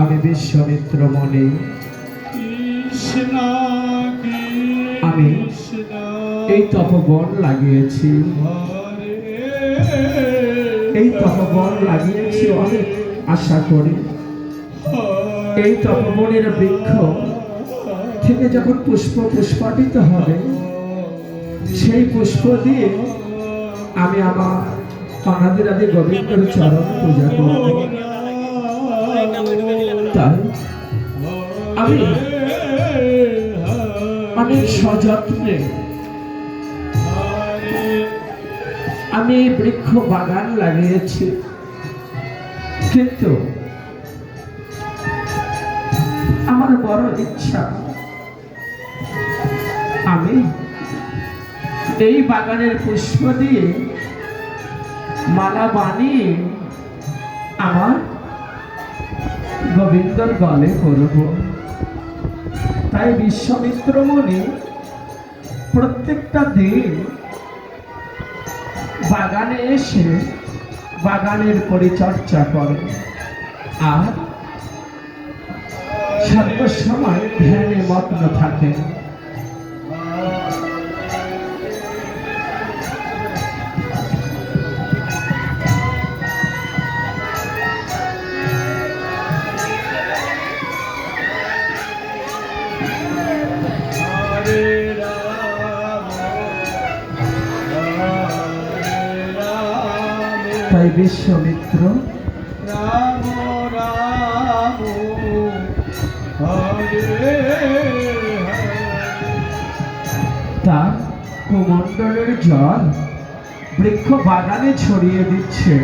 আমি বিশ্বমিত্র মনে। আমি এই তপবন লাগিয়েছি। এই তপবন লাগিয়েছি অনেক আশা করি। এই তপবনের বৃক্ষ থেকে যখন পুষ্প পুষ্পাটিত হবে, সেই পুষ্প দিয়ে আমি আমার অনাদির আদি গোবিন্দর চরণ পূজা করব। তাই আমি অনেক সযত্নে আমি বৃক্ষ বাগান লাগিয়েছি। কিন্তু আমার বড় ইচ্ছা, আমি এই বাগানের পুষ্প দিয়ে মালা বানিয়ে আমার গোবিন্দর গলে করব তাই বিশ্বমিত্র মনে প্রত্যেকটা দিন বাগানে এসে বাগানের পরিচর্যা করে আর সর্বসময় ধ্যানে মগ্ন থাকে তাই বিশ্বমিত্র রাম রাম তার কুমণ্ডলের জল বৃক্ষ বাগানে ছড়িয়ে দিচ্ছে।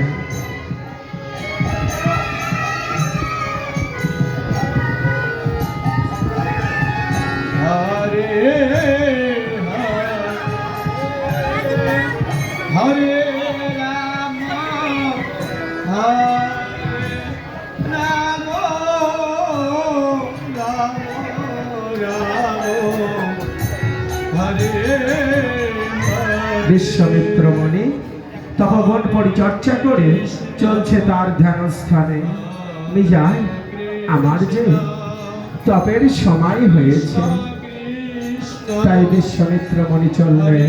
বিশ্বমিত্র মণি তপবন পরিচর্যা করে চলছে তার ধ্যানস্থানে। মিজায় আমার যে তপের সময় হয়েছে, তাই বিশ্বমিত্র মণি চললে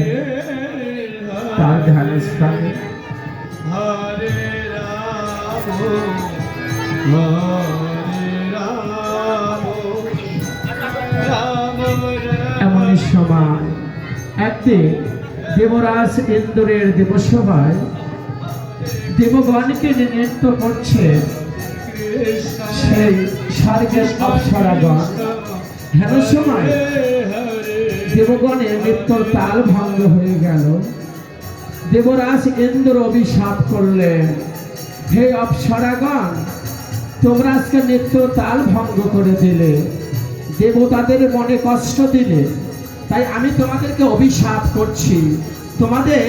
তার ধ্যানস্থানে। এমনই সময় একদিন দেবরাজ ইন্দুরের দেবসভায় দেবগণকে নৃত্য করছে সেই স্বর্গের অপ্সরাগণ। হেন সময় দেবগণের নৃত্যর তাল ভঙ্গ হয়ে গেল। দেবরাজ ইন্দ্র অভিশাপ করলেন, হে অপ্সরাগণ, তোমরা আজকে নৃত্য তাল ভঙ্গ করে দিলে। দেবতাদের মনে কষ্ট দিলে। তাই আমি তোমাদেরকে অভিশাপ করছি। তোমাদের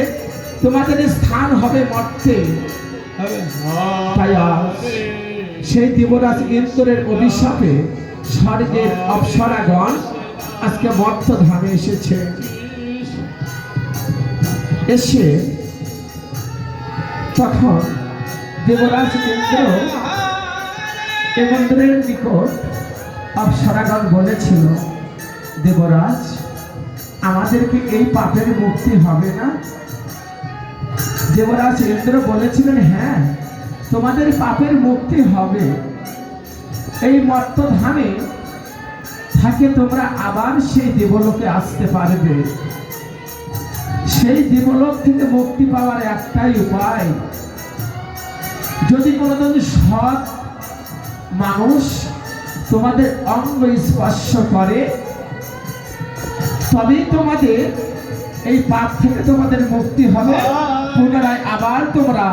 তোমাদের স্থান হবে মর্তে। তাই সেই দেবরাজ ইন্দ্রের অভিশাপে স্বর্গের অপ্সরাগণ আজকে মর্ত ধামে এসেছে। এসে তখন দেবরাজ ইন্দ্র ইন্দ্রের নিকট অপ্সরাগণ বলেছিল দেবরাজ আমাদেরকে এই পাপের মুক্তি হবে না? দেবরাজ ইন্দ্র বলেছিলেন হ্যাঁ তোমাদের পাপের মুক্তি হবে। এই মর্তধামে থাকে তোমরা আবার সেই দেবলোকে আসতে পারবে। সেই দেবলোক থেকে মুক্তি পাওয়ার একটাই উপায়। যদি কোনোদিন সৎ মানুষ তোমাদের অঙ্গ স্পর্শ করে তবেই তোমাদের এই পাপ থেকে তোমাদের মুক্তি হবে। পুনরায় আবার তোমরা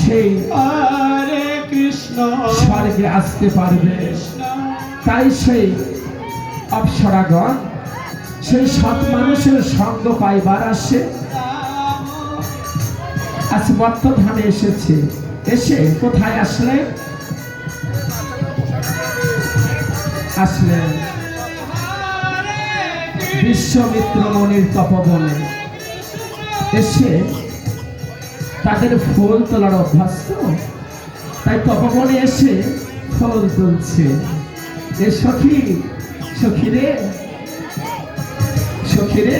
সেই কৃষ্ণ। স্বর্গে আসতে পারবে। তাই সেই অপ্সরাগণ সেই সৎ মানুষের সঙ্গ পাইবার আসে। আজ বর্তধানে এসেছে। এসে কোথায় আসলে আসলেন বিশ্বমিত্র মনির তপবনে এসে তাদের ফুল তোলার অভ্যাস তো? তাই তপবনে এসে ফল তুলছে। এ সখী সখী রে সখী রে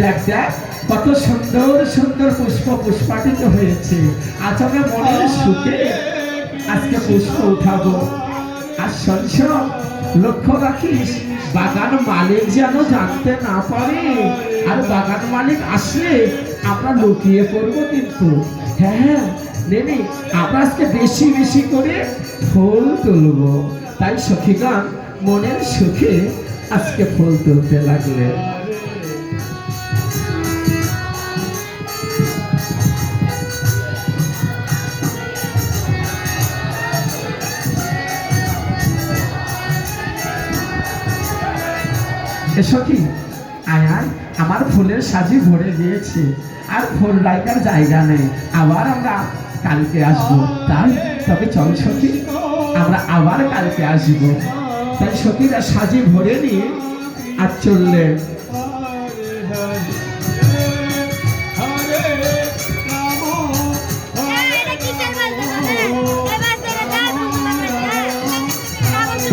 দেখ দেখ কত সুন্দর সুন্দর পুষ্প পুষ্পাটিত হয়েছে। আজ আমরা মনের সুখে আজকে পুষ্প উঠাবো। আর শোন, লক্ষ্য রাখিস বাগান মালিক যেন জানতে না পারে। আর বাগান মালিক আসলে আমরা লুকিয়ে পড়ব কিন্তু। হ্যাঁ হ্যাঁ নেনি, আমরা আজকে বেশি বেশি করে ফুল তুলব। তাই সখীগণ, মনের সুখে আজকে ফুল তুলতে লাগলে এসো কি আয় আয়, আমার ফুলের সাজি ভরে গিয়েছে, আর ফুল রাখার জায়গা নেই। আবার আমরা কালকে আসব। তাই, তবে চল সখী, আমরা আবার কালকে আসব। তাই সখীরা সাজি ভরে নিয়ে আর চললে।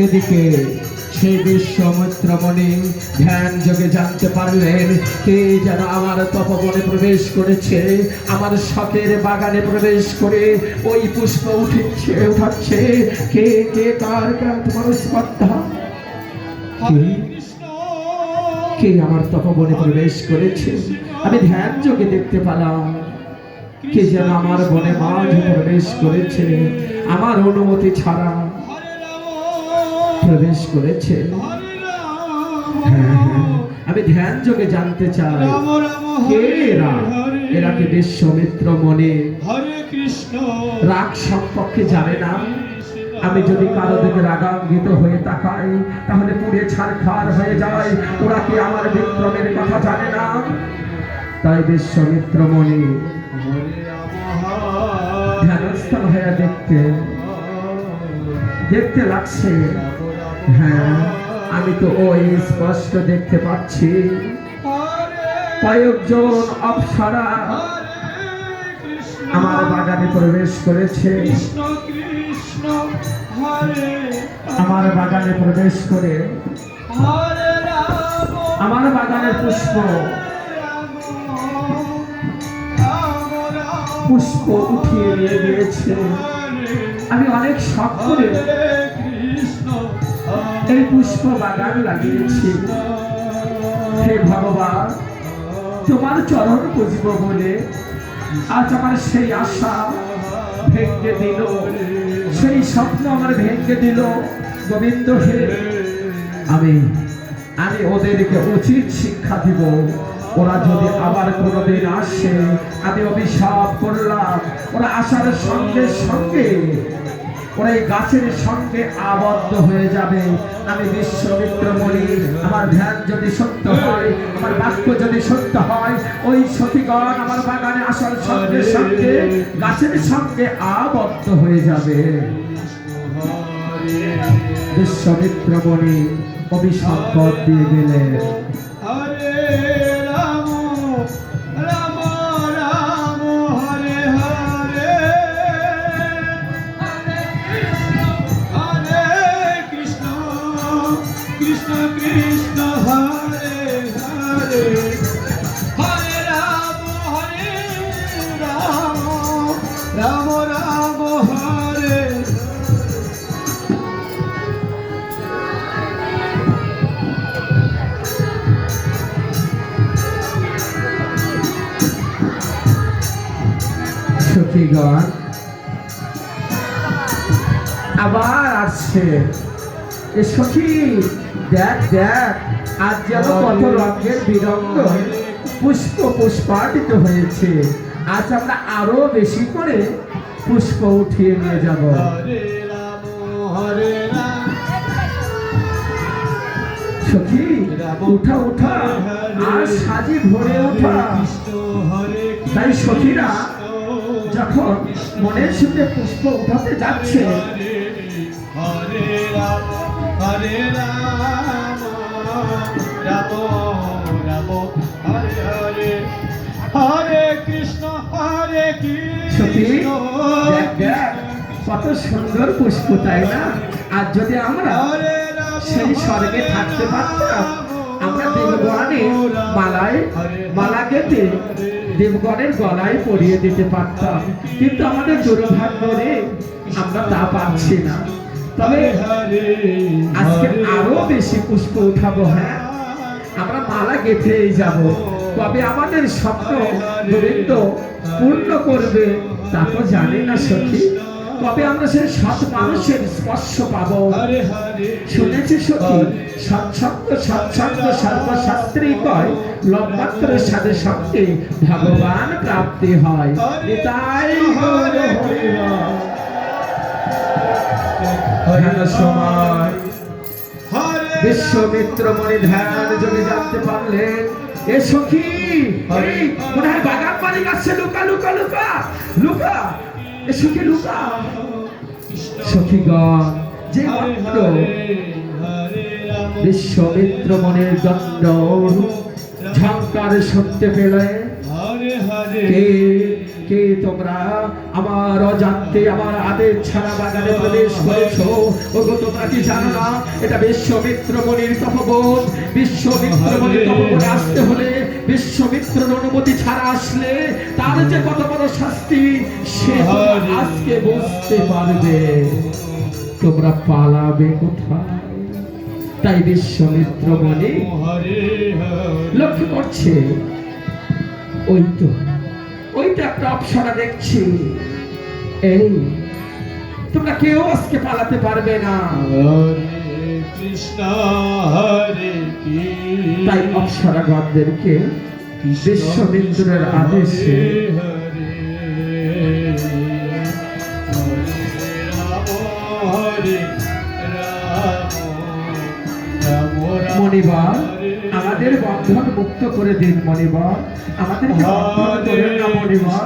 এদিকে সেই বিশ্বমিত্রমণি ধ্যান যোগে জানতে পারলেন, কে যেন আমার তপবনে প্রবেশ করেছে, আমার শখের বাগানে প্রবেশ করে ওই পুষ্প উঠেছে, উঠাচ্ছে। কে কে, কার তোমার স্পর্ধা? কে আমার তপবনে প্রবেশ করেছে? আমি ধ্যান যোগে দেখতে পেলাম। কে যেন আমার বনে মাঝে প্রবেশ করেছে? আমার অনুমতি ছাড়া প্রবেশ করেছে। হ্যাঁ হ্যাঁ। আমি ধ্যান যোগে জানতে চাই। কে এরা? এরা কি বিশ্বমিত্র মনে? হরে কৃষ্ণ। রাগ সম্পর্কে জানে না। আমি যদি কারও দিকে রাগান্বিত হয়ে তাকাই তাহলে পুড়ে ছাড়খার হয়ে যায়। ওরা কি আমার বিক্রমের কথা জানে না? তাই বিশ্বমিত্র মনে। হরে রাম ধ্যানস্থ হয়ে দেখতে। দেখতে লাগছে। হ্যাঁ আমি তো ওই স্পষ্ট দেখতে পাচ্ছি। কয়েকজন অপসরা আমার বাগানে প্রবেশ করেছে। আমার বাগানে প্রবেশ করে আমার বাগানের পুষ্প। পুষ্প উঠিয়ে নিয়ে গিয়েছে। আমি অনেক শখ করে এই পুষ্প বাগান লাগিয়েছি। হে ভগবান, তোমার চরণ পুজব বলে আজ আমার সেই আশা ভেঙে দিল। সেই স্বপ্ন আমার ভেঙে দিল। গোবিন্দ হে, আমি আমি ওদেরকে উচিত শিক্ষা দিব। ওরা যদি আবার কোনোদিন আসে, আমি অভিশাপ করলাম। ওরা আসার সঙ্গে সঙ্গে ওরা গাছের সঙ্গে আবদ্ধ হয়ে যাবে। আমি বিশ্বমিত্র বলি আমার ধ্যান যদি সত্য হয়, আমার বাক্য যদি সত্য হয়, ওই সতীগণ আমার বাগানে আসার সঙ্গে সঙ্গে, গাছের সঙ্গে আবদ্ধ হয়ে যাবে। বিশ্বমিত্র বলি অভিশাপ দিয়ে গেলেন। সখীগণ আবার আসছে। এ সখী দেখ দেখ আজ যেন কত রঙের বিরঙ্গ পুষ্প পুষ্পাটিত হয়েছে। আজ আমরা আরও বেশি করে পুষ্প উঠিয়ে নিয়ে যাব। সখী উঠা উঠা। আর সাজি ভরে ওঠা তাই সখীরা যখন মনের সুখে পুষ্প উঠাতে যাচ্ছে হরে রাম রাম রাম হরে হরে হরে কৃষ্ণ হরে কৃষ্ণ। দেখ দেখ কত সুন্দর পুষ্প তাই না? আর যদি আমরা সেই স্বর্গে থাকতে পারতাম আমরা দেবগণে মালায় মালা গেতে দেবগণের গলায় পরিয়ে দিতে পারতাম। কিন্তু আমাদের দুর্ভাগ্য রে আমরা তা পাচ্ছি না। তবে আজকে আরও বেশি পুষ্প উঠাবো হ্যাঁ? আমরা মালা গেঁথেই যাব। তবে আমাদের স্বপ্ন গোবিন্দ পূর্ণ করবে তা তো জানি না সখী। তবে আমরা সেই সৎ মানুষের স্পর্শ পাবো? শুনেছি সখী সৎসঙ্গ সৎসঙ্গ সর্বশাস্ত্রী কয় লম্বাত্রের সাথে সঙ্গে ভগবান প্রাপ্তি হয়। তাই সময়। বিশ্বমিত্র মনে ধ্যান যোগে জানতে পারলেন এ সখী এই মনে হয় বাগান বাড়ি গাছে লুকা লুকা লুকা লুকা এ সখী লুকা। সখীগণ যে মাত্র বিশ্বমিত্র মনের দণ্ড ঝঙ্কার শুনতে পেলে হরে হরে কে তোমরা আমার অজান্তে আমার আদেশ ছাড়া বাগানে প্রবেশ করেছ। ওগো তোমরা কি জানো না? এটা বিশ্বমিত্র মনির বিশ্বমিত্র মনির আসতে হলে বিশ্বমিত্রের অনুমতি ছাড়া আসলে তার যে কত বড় শাস্তি সে আজকে বুঝতে পারবে। তোমরা পালাবে কোথায়? তাই বিশ্বমিত্র মনি হরে হরে লক্ষ্য করছে। ওই তো ওই তো একটা অপসরা দেখছি। এই, তোমরা কেউ আজকে পালাতে পারবে না। তাই অপসরা গণদেরকে বিশ্বমিত্রের আদেশে মুক্ত করে দিন করে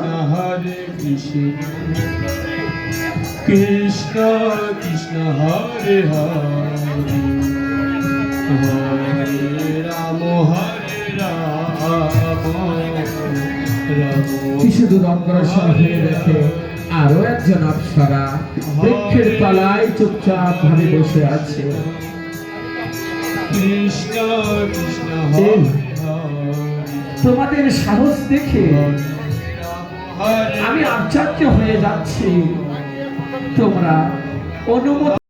না হরে কৃষ্ণ। কৃষ্ণ কৃষ্ণ হরে হরে। রাম হরে রাম হয়ে দেখে আরও একজন অপসরা বৃক্ষের তলায় চুপচাপ ভাবে বসে আছে। কৃষ্ণ কৃষ্ণ হরে। তোমাদের সাহস দেখে আমি আশ্চর্য হয়ে যাচ্ছি। তোমরা অনুমতি